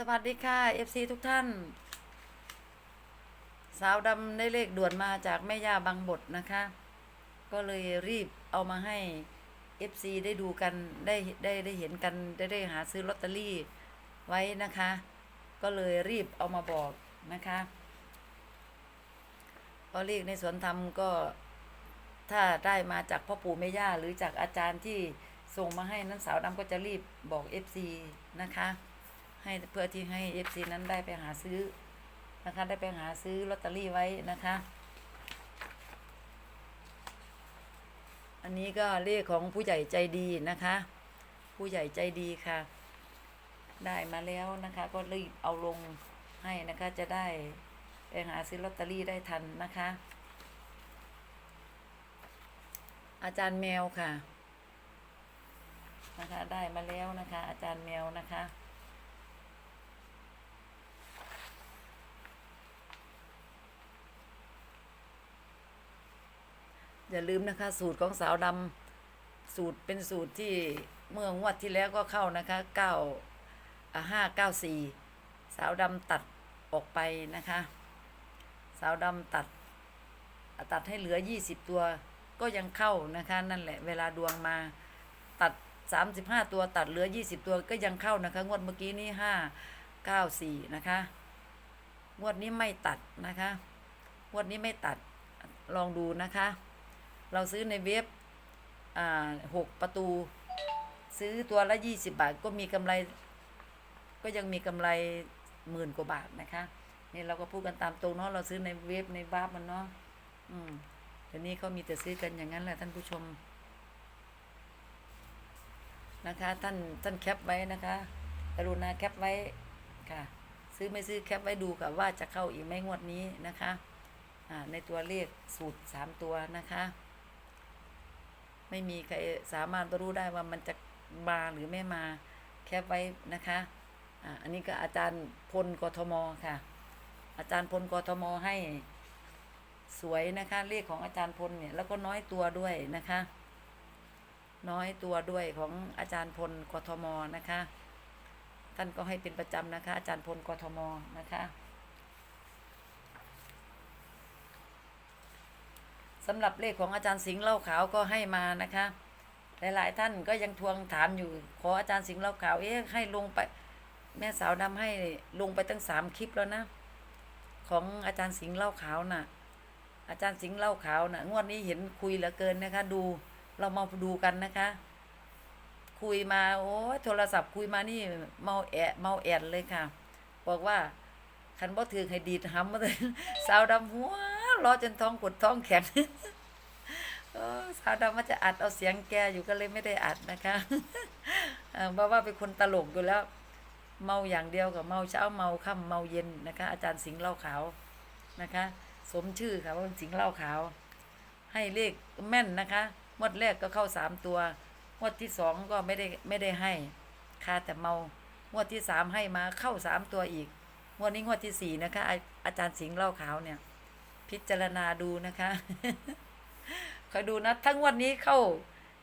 สวัสดีค่ะ FC ทุกท่าน สาวดำได้เลขด่วนมาจากแม่ย่าบางบทนะคะ ก็เลยรีบเอามาให้ FC ได้ดูกันได้ได้ได้เห็นกันได้ได้หาซื้อลอตเตอรี่ไว้นะคะ ก็เลยรีบเอามาบอกนะคะเพราะเลขในสวนธรรมก็ถ้าได้มาจากพ่อปู่แม่ย่าหรือจากอาจารย์ที่ส่งมาให้นั้นสาวดำก็จะรีบบอก FC นะคะ ให้เพื่อที่ให้ FC นั้นได้ไปหาซื้อนะคะ ได้ไปหาซื้อลอตเตอรี่ไว้นะคะ อันนี้ก็เลขของผู้ใหญ่ใจดีนะคะ ผู้ใหญ่ใจดีค่ะ ได้มาแล้วนะคะ ก็รีบเอาลงให้นะคะจะได้ไปหาซื้อลอตเตอรี่ได้ทันนะคะ อาจารย์แมวค่ะนะคะได้มาแล้วนะคะ อาจารย์แมวนะคะ อย่าลืมนะคะ สูตรของสาวดำสูตรเป็นสูตรที่เมื่องวดที่แล้วก็เข้านะคะเก้าห้าเก้าสี่สาวดำตัดออกไปนะคะ สาวดำตัด ตัดให้เหลือยี่สิบตัว ก็ยังเข้านะคะ นั่นแหละเวลาดวงมาตัดสามสิบห้าตัวตัดเหลือยี่สิบตัวก็ยังเข้านะคะ งวดเมื่อกี้นี้ห้าเก้าสี่นะคะ งวดนี้ไม่ตัดนะคะ งวดนี้ไม่ตัดลองดูนะคะ เราซื้อในเว็บอ่าหกประตู ซื้อตัวละยี่สิบาทก็มีกำไร ก็ยังมีกำไรหมื่นกว่าบาทนะคะนี่เราก็พูดกันตามตรงเนาะเราซื้อในเว็บในบ้ามันเนาะอืมเดี๋ยวนี้เขามีแต่ซื้อกันอย่างนั้นแหละท่านผู้ชม นะคะท่านท่านแคปไว้นะคะกรุณาแคปไว้ค่ะ ซื้อไม่ซื้อแคปไว้ดูค่ะว่าจะเข้าอีกไหมงวดนี้นะคะ อ่าในตัวเลขสูตรสามตัวนะคะ ไม่มีใครสามารถรู้ได้ว่ามันจะมาหรือไม่มาแคปไว้นะคะอ่าอันนี้ก็อาจารย์พลกทมค่ะ อาจารย์พลกทมให้สวยนะคะเลขของอาจารย์พลเนี่ยแล้วก็น้อยตัวด้วยนะคะ น้อยตัวด้วยของอาจารย์พลกทมนะคะ ท่านก็ให้เป็นประจำนะคะ อาจารย์พลกทมนะคะ สำหรับเลขของอาจารย์สิงห์เล่าขาวก็ให้มานะคะ หลายๆท่านก็ยังทวงถามอยู่ ขออาจารย์สิงห์เล่าขาวเอ๊ะให้ลงไป แม่สาวดำให้ลงไปตั้งสามคลิปแล้วนะ ของอาจารย์สิงห์เล่าขาวน่ะ อาจารย์สิงห์เล่าขาวน่ะ งวดนี้เห็นคุยเหลือเกินนะคะ ดูเรามาดูกันนะคะ คุยมาโอ้โทรศัพท์คุยมานี่เมาแอะเมาแอดเลยค่ะ บอกว่าคันบ่ถือให้ดีดห้ำมาเลยสาวดำหัว รอจนท้องกดท้องแข็งสาวดำว่าจะอัดเอาเสียงแกอยู่ก็เลยไม่ได้อัดนะคะเพราะว่าเป็นคนตลกอยู่แล้ว เมาอย่างเดียวกับเมาเช้าเมาค่ำเมาเย็นนะคะ อาจารย์สิงห์เล่าขาวนะคะ สมชื่อค่ะว่าสิงห์เล่าขาว ให้เลขแม่นนะคะงวดแรกก็เข้าสามตัวงวดที่สองก็ไม่ได้ไม่ได้ให้ค่าแต่เมางวดที่สามให้มาเข้าสามตัวอีกงวดนี้งวดที่สี่นะคะอาจารย์สิงห์เล่าขาวเนี่ย พิจารณาดูนะคะคอยดูนะ ทั้งวันนี้เข้า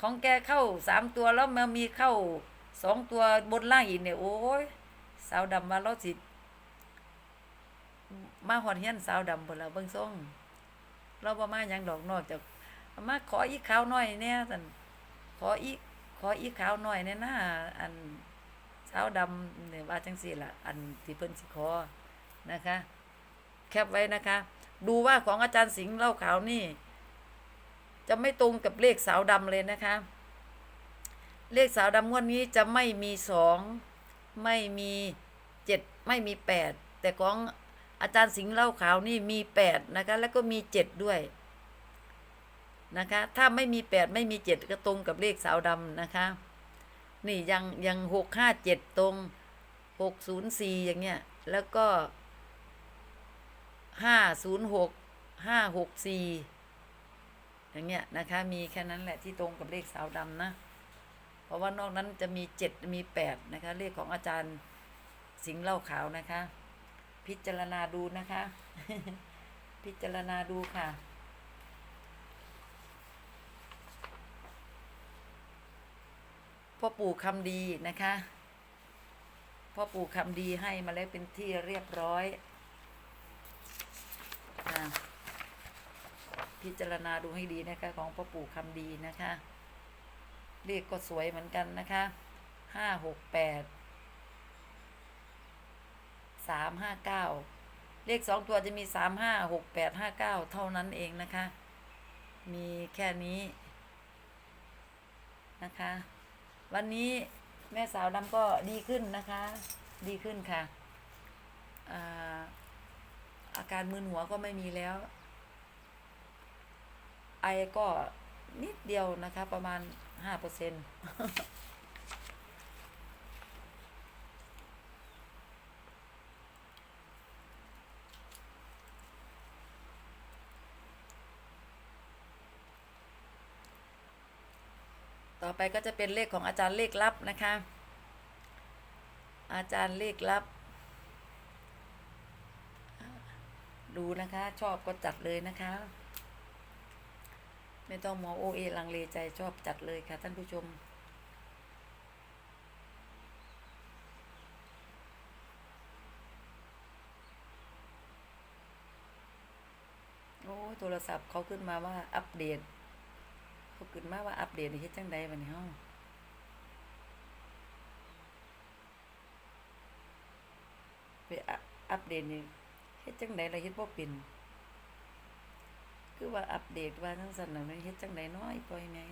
ของแกเข้าสามตัวแล้วมามีเข้าสองตัวบนล่างอีกเนี่ยโอ้ยสาวดำมาแล้วสิมาหอนเฮียนสาวดำบนละเบิ้งซ่องเราบ่มาหยังดอกนอกจากมาขออีกขาวหน่อยเนี่ยสันขออีกขออีกขาวหน่อยเนี่ยนะอันสาวดำเนี่ยว่าจังสี่ละอันที่เพิ่นสิขอนะคะ แคปไว้นะคะ ดูว่าของอาจารย์สิงห์เล่าขาวนี่ จะไม่ตรงกับเลขสาวดำเลยนะคะ เลขสาวดำงวดนี้จะไม่มีสองไม่มีเจ็ดไม่มีแปดแต่ของอาจารย์สิงห์เล่าขาวนี่มีแปดนะคะ แล้วก็มีเจ็ดด้วยนะคะ ถ้าไม่มีแปดไม่มีเจ็ดก็ตรงกับเลขสาวดำนะคะ นี่ยังยังหกห้าเจ็ดตรงหกศูนย์สี่อย่างเงี้ย แล้วก็ ห้าศูนย์หกห้าหกสี่อย่างเงี้ยนะคะ มีแค่นั้นแหละที่ตรงกับเลขสาวดำนะ เพราะว่านอกนั้นจะมีเจ็ดมีแปดนะคะ เลขของอาจารย์สิงห์เล่าขาวนะคะ พิจารณาดูนะคะ พิจารณาดูค่ะพ่อปู่คำดีนะคะพ่อปู่คำดีให้มาแล้วเป็นที่เรียบร้อย พิจารณาดูให้ดีนะคะ ของพ่อปู่คำดีนะคะเลขก็สวยเหมือนกันนะคะห้าหกแปดสามห้าเก้าเลขสองตัวจะมีสามห้าหกแปดห้าเก้าเท่านั้นเองนะคะ มีแค่นี้นะคะ วันนี้แม่สาวดำก็ดีขึ้นนะคะ ดีขึ้นค่ะอา อาการมึนหัวก็ไม่มีแล้ว ไอก็นิดเดียวนะคะ ประมาณห้าเปอร์เซ็นต์ต่อไปก็จะเป็นเลขของอาจารย์เลขลับนะคะ อาจารย์เลขลับ ดูนะคะ ชอบก็จัดเลยนะคะ ไม่ต้องมองโอเอลังเลใจชอบจัดเลยค่ะ ท่านผู้ชม โอ้โทรศัพท์เขาขึ้นมาว่าอัปเดตเขาขึ้นมาว่าอัปเดตนี่เฮ็ดจังใดบัดนี้เฮาไปอัปอัปเดตนี่ เฮ็ดจังใดล่ะเฮ็ดบ่เป็นคือว่าอัปเดตว่าจังซั่นน่ะมันเฮ็ดจังใดน้อยปล่อยแหน่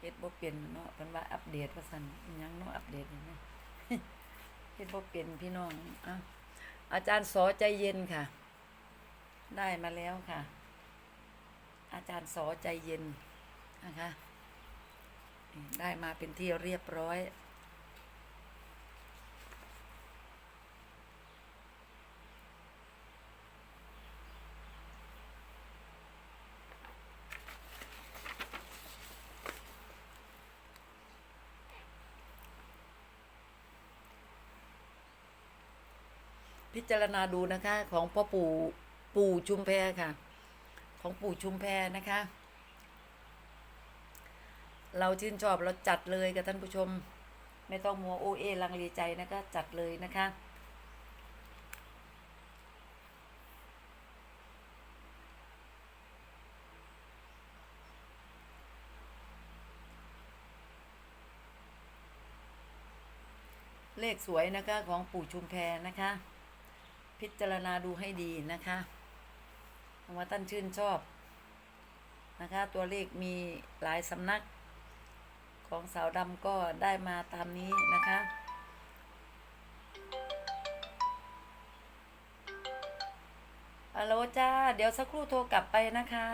เฮ็ดบ่เป็นเนาะเพิ่นว่าอัปเดตว่าซั่นอิหยังเนาะอัปเดตนี่นะเฮ็ดบ่เป็นพี่น้องอะอาจารย์สอใจเย็นค่ะ ได้มาแล้วค่ะ อาจารย์สอใจเย็นนะคะ ได้มาเป็นที่เรียบร้อย พิจารณาดูนะคะของพ่อปู่ปู่ชุมแพค่ะ ของปู่ชุมแพนะคะ เราชื่นชอบเราจัดเลยกับท่านผู้ชม ไม่ต้องมัวโอเอลังเลใจนะคะจัดเลยนะคะเลขสวยนะคะของปู่ชุมแพนะคะ พิจารณาดูให้ดีนะคะว่าท่านชื่นชอบนะคะ ตัวเลขมีหลายสำนัก ของสาวดำก็ได้มาตามนี้นะคะ ฮัลโหลจ้า เดี๋ยวสักครู่โทรกลับไปนะคะ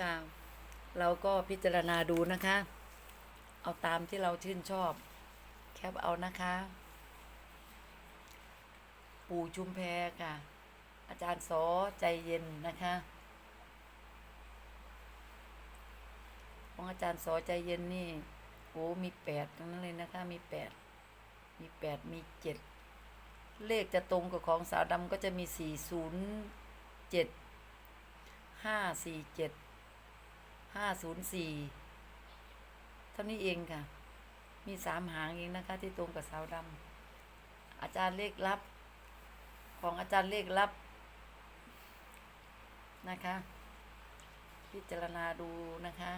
ค่ะเราก็พิจารณาดูนะคะ เอาตามที่เราชื่นชอบ แคปเอานะคะ ปู่ชุมแพค่ะ อาจารย์สอใจเย็นนะคะ ของอาจารย์สอใจเย็นนี่โอ้มีแปดทั้งนั้นเลยนะคะ มีแปดมีแปดมีเจ็ดเลขจะตรงกับของสาวดำก็จะมีสี่ศูนย์เจ็ดห้าสี่เจ็ดห้าศูนย์สี่เท่านี้เองค่ะ มีสามหางเองนะคะ ที่ตรงกับสาวดำอาจารย์เลขลับ ของอาจารย์เลขลับนะคะ พิจารณาดูนะคะ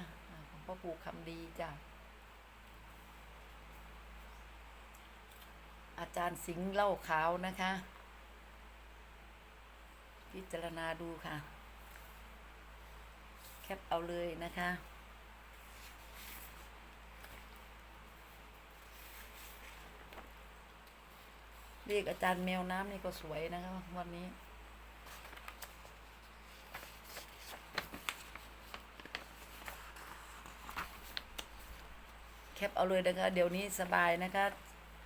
พ่อปู่คำดีจ้ะอาจารย์สิงห์เล่าขาวนะคะ พิจารณาดูค่ะ แคปเอาเลยนะคะ เรียกอาจารย์แมวน้ำนี่ก็สวยนะคะวันนี้ แคปเอาเลยนะคะเดี๋ยวนี้สบายนะคะ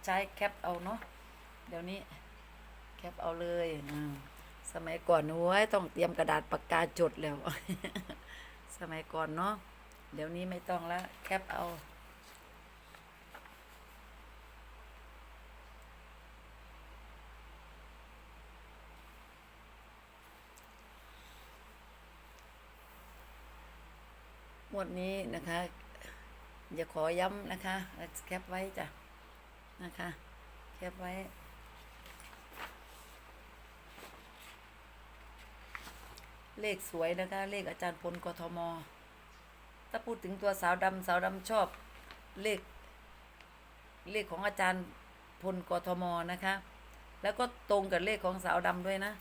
ใช้แคปเอาเนาะเดี๋ยวนี้แคปเอาเลยอ่าสมัยก่อนโอ้ยต้องเตรียมกระดาษปากกาจดแล้ว สมัยก่อนเนาะเดี๋ยวนี้ไม่ต้องละแคปเอางวดนี้นะคะ อย่าขอย้ำนะคะ แคปไว้จ้ะนะคะ แคปไว้ เลขสวยนะคะ เลขอาจารย์พลกทม ถ้าพูดถึงตัวสาวดำสาวดำชอบเลข เลขของอาจารย์พลกทมนะคะ แล้วก็ตรงกับเลขของสาวดำด้วยนะ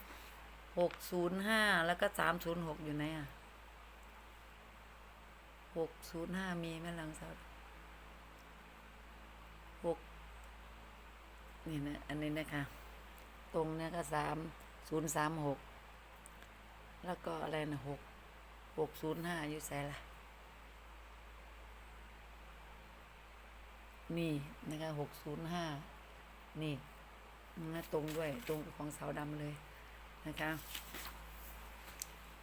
หกศูนย์ห้าแล้วก็สามศูนย์หกอยู่ไหนอะ หกศูนย์ห้ามีไหมหลังสาวหกนี่นะ อันนี้นะคะ ตรงเนี้ก็สามศูนย์สามหกแล้วก็อะไรนะหกหกศูนย์ห้าอยู่ใส่ละนี่นะคะหกศูนย์ห้านี่นะตรงด้วยตรงของสาวดำเลยนะคะ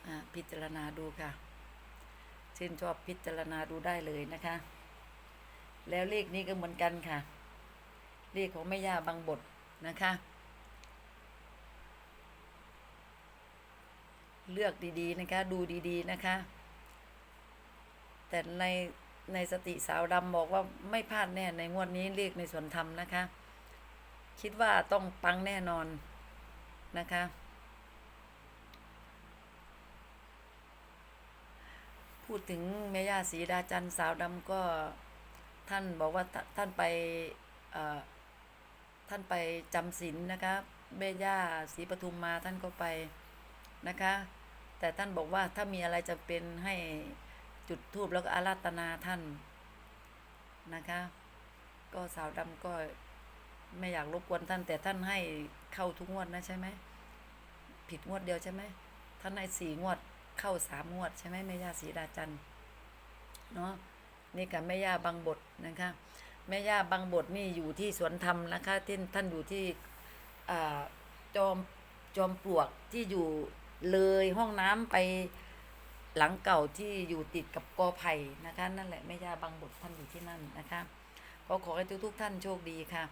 อะพิจารณาดูค่ะ ชื่นชอบพิจารณาดูได้เลยนะคะ แล้วเลขนี้ก็เหมือนกันค่ะ เลขของแม่ย่าบางบทนะคะ เลือกดีๆนะคะ ดูดีๆนะคะ แต่ในในสติสาวดำบอกว่าไม่พลาดแน่ในงวดนี้เลขในส่วนธรรมนะคะ คิดว่าต้องปังแน่นอนนะคะ พูดถึงแม่ย่าศรีดาจันทร์สาวดำก็ท่านบอกว่าท่านไปท่านไปจำศีลนะคะแม่ย่าศรีปทุมมาท่านก็ไปนะคะ แต่ท่านบอกว่าถ้ามีอะไรจะเป็นให้จุดทูบแล้วก็อาราธนาท่านนะคะ ก็สาวดำก็ไม่อยากรบกวนท่าน แต่ท่านให้เข้าทุกงวดนะใช่ไหมผิดงวดเดียวใช่ไหมท่านให้สี่งวด เข้าสามงวดใช่ไหมแม่ย่าศรีดาจันทร์เนาะนี่กับแม่ย่าบางบทนะคะแม่ย่าบางบทนี่อยู่ที่สวนธรรมนะคะที่ท่านอยู่ที่อจอมจอมปลวกที่อยู่เลยห้องน้ำไปหลังเก่าที่อยู่ติดกับกอไผ่นะคะ นั่นแหละแม่ย่าบางบทท่านอยู่ที่นั่นนะคะก็ขอให้ทุกๆท่านโชคดีค่ะ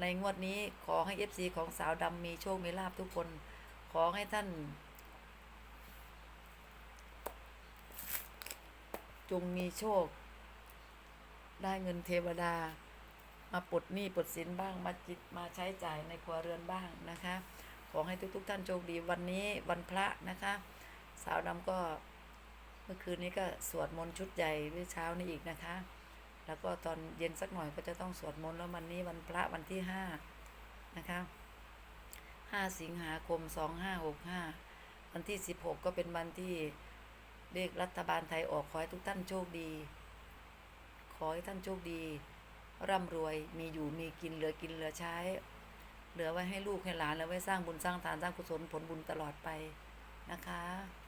ในงวดนี้ขอให้เอฟซีของสาวดำมีโชคมีลาบทุกคน ขอให้ท่าน จงมีโชค ได้เงินเทวดา มาปลดหนี้ปลดสินบ้างมาจิตมาใช้จ่ายในครัวเรือนบ้างนะคะ ขอให้ทุกๆท่านโชคดีวันนี้วันพระนะคะ สาวดำก็เมื่อคืนนี้ก็สวดมนต์ชุดใหญ่เมื่อเช้านี้อีกนะคะ แล้วก็ตอนเย็นสักหน่อยก็จะต้องสวดมนต์แล้ววันนี้วันพระวันที่ห้านะคะห้าสิงหาคมสองห้าหกห้าวันที่สิบหกก็เป็นวันที่ เลขรัฐบาลไทยออกขอให้ทุกท่านโชคดี ขอให้ท่านโชคดี ร่ำรวยมีอยู่มีกินเหลือกินเหลือใช้ เหลือไว้ให้ลูกให้หลานแล้วไว้สร้างบุญสร้างทานสร้างกุศลผลบุญตลอดไปนะคะ